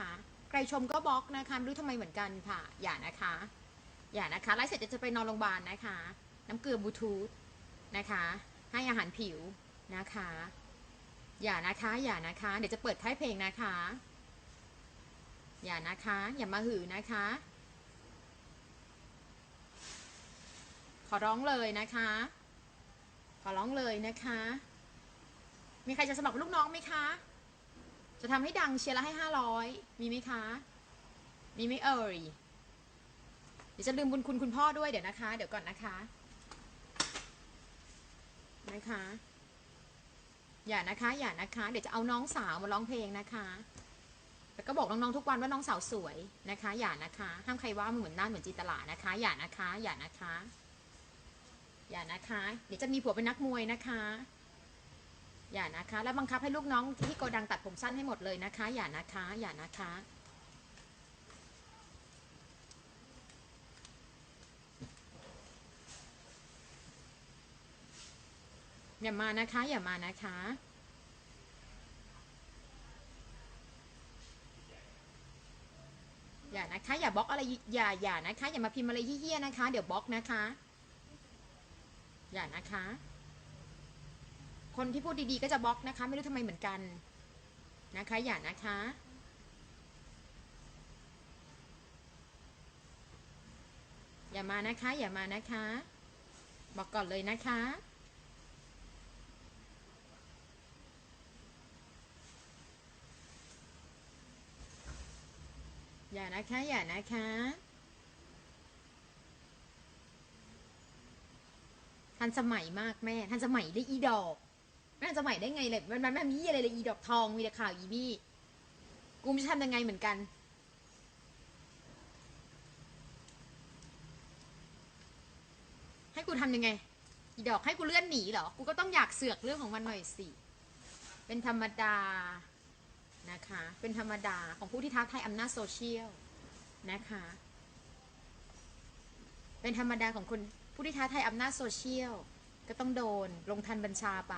นะคะใครชมก็บล็อกนะคะไม่รู้ทำไมเหมือนกันค่ะ อย่านะคะ อย่านะคะไลฟ์เสร็จจะไปนอนโรงพยาบาลนะคะ น้ำเกลือบลูทูธนะคะ ให้อาหารผิวนะคะ อย่านะคะอย่านะคะ เดี๋ยวจะเปิดค่ายเพลงนะคะ อย่านะคะ อย่ามาหือนะคะ ขอร้องเลยนะคะ ขอร้องเลยนะคะ มีใครจะสมัครลูกน้องไหมคะ จะทำให้ดังเชียร์ละให้ห้าร้อยมีไหมคะ มีไหมเอ่ยเดี๋ยวจะลืมบุญคุณคุณพ่อด้วยเดี๋ยวนะคะ เดี๋ยวก่อนนะคะ นะคะ อย่านะคะ อย่านะคะ เดี๋ยวจะเอาน้องสาวมาร้องเพลงนะคะแล้วก็บอกน้องๆทุกวันว่าน้องสาวสวยนะคะ อย่านะคะ ห้ามใครว่ามันเหมือนหน้าเหมือนจีตลานะคะ อย่านะคะ อย่านะคะ อย่านะคะ เดี๋ยวจะมีผัวเป็นนักมวยนะคะ อย่านะคะ แล้วบังคับให้ลูกน้องที่โกดังตัดผมสั้นให้หมดเลยนะคะ อย่านะคะ อย่านะคะ อย่ามานะคะ อย่ามานะคะอย่านะคะ อย่าบล็อกอะไรอย่าอย่านะคะ อย่ามาพิมพ์อะไรเหี้ยๆนะคะ เดี๋ยวบล็อกนะคะ อย่านะคะ คนที่พูดดีๆก็จะบล็อกนะคะ ไม่รู้ทำไมเหมือนกันนะคะ อย่านะคะอย่ามานะคะ อย่ามานะคะ บอกก่อนเลยนะคะ อย่านะคะ อย่านะคะ ทันสมัยมากแม่ ทันสมัยได้อีดอก แม่ทันสมัยได้ไงเลยมันมันมันมีอะไรเลยอีดอกทองมีแต่ข่าวอีบี้กูไม่รู้จะทำยังไงเหมือนกัน ให้กูทำยังไง อีดอกให้กูเลื่อนหนีเหรอ กูก็ต้องอยากเสือกเรื่องของมันหน่อยสิ เป็นธรรมดานะคะ เป็นธรรมดาของผู้ที่ท้าทายอำนาจโซเชียลนะคะ เป็นธรรมดาของคนผู้ที่ท้าทายอำนาจโซเชียลก็ต้องโดนลงทันบัญชาไป